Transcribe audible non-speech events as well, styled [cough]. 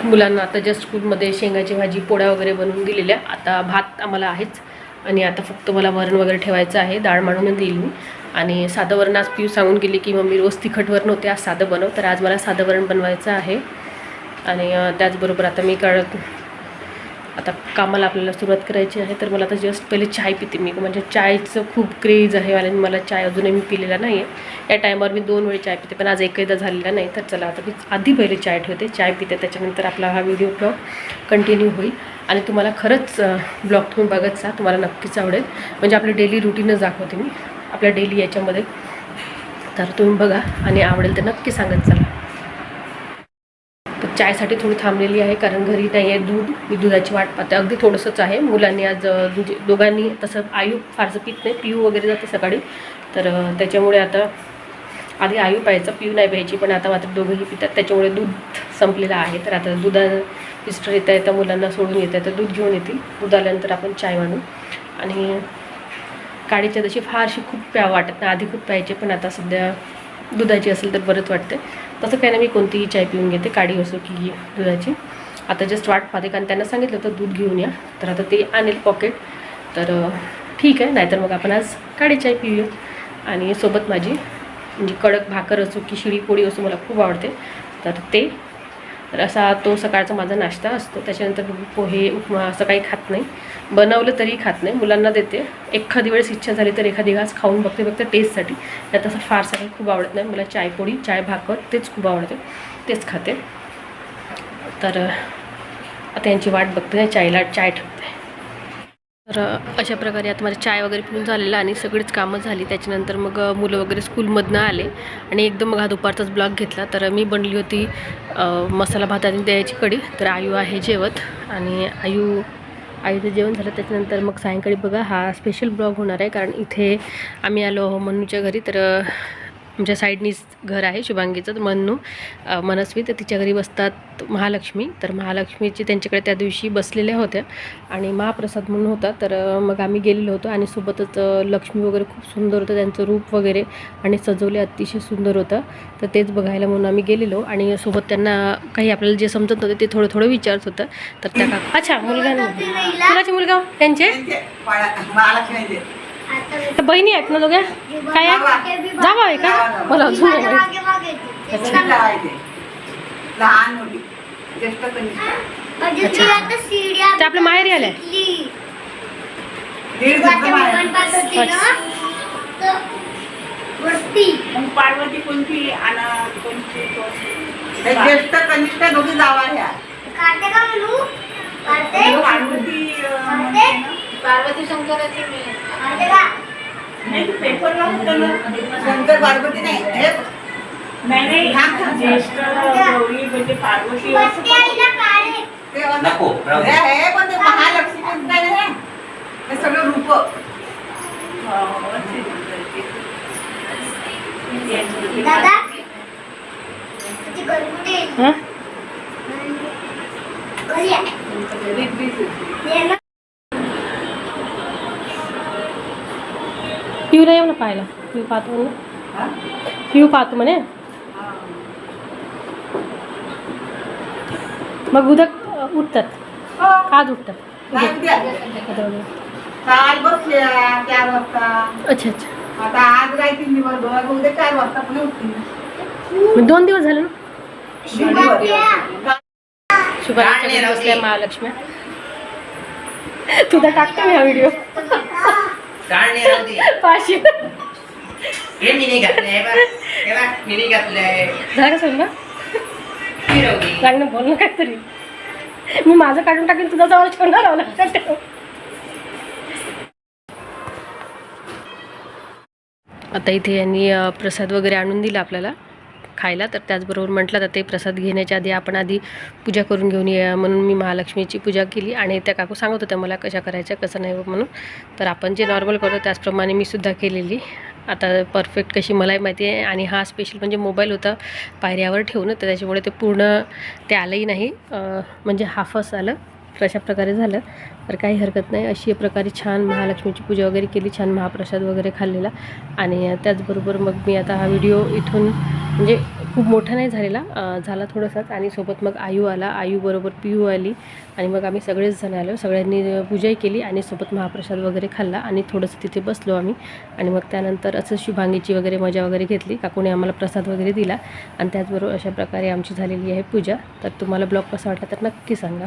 तर मुलांना आता जस्ट स्कूलमध्ये शेंगाची भाजी पोळ्या वगैरे बनवून दिलेल्या. आता भात आम्हाला आहेच. आणि आता फक्त मला वरण वगैरे ठेवायचं आहे. डाळ मांडून देईल मी. आणि साधं वरण आज पिऊ सांगून गेली की मम्मी रोज तिखट वरण होते आज साधं बनव. तर आज मला साधं वरण बनवायचं आहे. आणि त्याचबरोबर आता मी कळत आता कामाला आपल्याला सुरुवात करायची आहे तर मला आता जस्ट पहिले चाय पिते मी. म्हणजे चायचं खूप क्रेज आहे आणि मला चाय अजूनही मी पिलेला नाही आहे या टायमावर मी दोन वेळी चाय पिते पण आज एकदा झालेला नाही. तर चला आता मी आधी पहिले चाय ठेवते. चाय पिते त्याच्यानंतर आपला हा व्हिडिओ ब्लॉग कंटिन्यू होईल. आणि तुम्हाला खरंच ब्लॉग तुम्ही बघत जा. तुम्हाला नक्कीच आवडेल. म्हणजे आपली डेली रुटीनच दाखवते मी. आपल्या डेली याच्यामध्ये. तर तुम्ही बघा आणि आवडेल तर नक्की सांगत चला. चायसाठी थोडी थांबलेली आहे कारण घरी नाही आहे दूध मी दुधाची वाट पाहते. अगदी थोडंसंच आहे. मुलांनी आज म्हणजे दोघांनी तसं आयू फारसं पित नाही. पिऊ वगैरे जाते सकाळी. तर त्याच्यामुळे आता आधी आयू प्यायचं पिऊ नाही प्यायची पण आता मात्र दोघंही पितात. त्याच्यामुळे दूध संपलेलं आहे. तर आता दुधा मिस्टर येता तर मुलांना सोडून येत आहे तर दूध घेऊन येतील. दूध आल्यानंतर आपण चाय मानू आणि काडीच्या तशी फारशी खूप प्या वाटत नाही. आधी खूप प्यायचे पण आता सध्या दुधाची असेल तर बरंच वाटते तसं काही नाही मी कोणतीही चाय पिऊन घेते काडी असो की दुधाची. आता जस्ट वाट पाहते कारण त्यांना सांगितलं तर दूध घेऊन या. तर आता ते आणेल पॉकेट तर ठीक आहे नाहीतर मग आपण आज काळी चाय पिऊया. आणि सोबत माझी म्हणजे कडक भाकर असो की शिळी पोळी असो मला खूप आवडते. तर ते तर असा तो सकाळचा माझा नाश्ता असतो. त्याच्यानंतर पोहे उपमा असं काही खात नाही. बनवलं तरी खात नाही. मुलांना देते. एखादी वेळेस इच्छा झाली तर एखादी घास खाऊन बघते फक्त टेस्टसाठी त्यात असं फारसं काही खूप आवडत नाही. मला चाय पोळी चाय भाकर तेच खूप आवडते. तेच खाते. तर आता यांची वाट बघते. चायला चाय तर अशा प्रकारे आता माझं चाय वगैरे पिऊन झालेलं आणि सगळीच कामं झाली. त्याच्यानंतर मग मुलं वगैरे स्कूलमधनं आले आणि एकदम मग हा दुपारचाच ब्लॉग घेतला. तर मी बनली होती मसाला भात आणि द्यायची कढी. तर आयू आहे जेवत आणि आयू आईचं जेवण झालं. त्याच्यानंतर मग सायंकाळी बघा हा स्पेशल ब्लॉग होणार आहे. कारण इथे आम्ही आलो आहो मन्नूच्या घरी. तर आमच्या साईडनीच घर आहे शुभांगीचं तर मन्नू मनस्वी तर तिच्या घरी बसतात महालक्ष्मी. तर महालक्ष्मीची त्यांच्याकडे त्या दिवशी बसलेल्या होत्या आणि महाप्रसाद म्हणून होता. तर मग आम्ही गेलेलो होतो आणि सोबतच लक्ष्मी वगैरे खूप सुंदर होतं. त्यांचं रूप वगैरे आणि सजवले अतिशय सुंदर होतं. तर तेच बघायला म्हणून आम्ही गेलेलो आणि सोबत त्यांना काही आपल्याला जे समजत होते ते थोडं थोडं विचारत होतं. तर त्या काका अच्छा मुलगा. कुणाचे मुलगा हो? त्यांचे? बहिणी आहेत ना दोघ्या काय? जावा आहे का? मला अजून ते आपल्या माहेरी आल्या. पार्वती कोणती आणि कोणती ज्येष्ठ कनिष्ठ दोघी जावा ह्या. पार्वती अं, पार्वती शंकराची मी नाही तू पेपरला होतं ना शंकर पार्वती नाही हे नाही नाही ज्येष्ठ गौरी म्हणजे पार्वती असं ते असं- नको, राहू दे. हे हे पण ते महालक्ष्मी नाही हे हे सगळं रूप. हो, असेल. हां पिऊ नाही म्हणा पाहायला. पिऊ पाहतो म्हणे. हा? पिऊ पाहतो म्हणे. मग उद्या उठतात. आज उठतात. काल बसल्या चार वाजता. अच्छा अच्छा. आता आज राहतील दिवसभर मग उद्या चार वाजता पुढे उठतील. मग दोन दिवस झाले ना. शुभांच्या बसल्या महालक्ष्मी. तुझा टाकते मी हा व्हिडिओ [laughs] राहू दे. पाचशे हे मी नाही घातलंय हे बघ. हे बघ, मी नाही घातलंय झालं ही राहू दे. बोल ना काहीतरी मी माझं काढून टाकेन तुझा जवळ ठेवणार आहो लक्षात ठेव आता इथे यांनी अ, प्रसाद वगैरे आणून दिला आपल्याला खायला तर त्याचबरोबर म्हटलं तर ते प्रसाद घेण्याच्या आधी आपण आधी पूजा करून घेऊन या. म्हणून मी महालक्ष्मीची पूजा केली आणि त्या काकू सांगत होत्या मला कशा करायच्या कसं नाही म्हणून. तर आपण जे नॉर्मल करतो त्याचप्रमाणे मी सुद्धा केलेली. आता परफेक्ट कशी मलाही माहिती आहे आणि हा स्पेशल म्हणजे मोबाईल होता पायऱ्यावर ठेवून तर त्याच्यामुळे ते पूर्ण ते आलंही नाही. म्हणजे हाफच आलं. तर अशा प्रकारे झालं. तर काही हरकत नाही. अशी प्रकारे छान महालक्ष्मीची पूजा वगैरे केली छान महाप्रसाद वगैरे खाल्लेला. आणि त्याचबरोबर मग मी आता हा व्हिडिओ इथून म्हणजे खूप मोठा नाही झालेला झाला थोडासाच. आणि सोबत मग आयू आला. आयूबरोबर पियू आली. आणि मग आम्ही सगळेच जण आलो. सगळ्यांनी पूजाही केली आणि सोबत महाप्रसाद वगैरे खाल्ला. आणि थोडंसं तिथे बसलो आम्ही. आणि मग त्यानंतर असं शुभांगीची वगैरे मजा वगैरे घेतली. काकूने आम्हाला प्रसाद वगैरे दिला. आणि त्याचबरोबर अशा प्रकारे आमची झालेली आहे पूजा. तर तुम्हाला ब्लॉग कसा वाटला तर नक्की सांगा.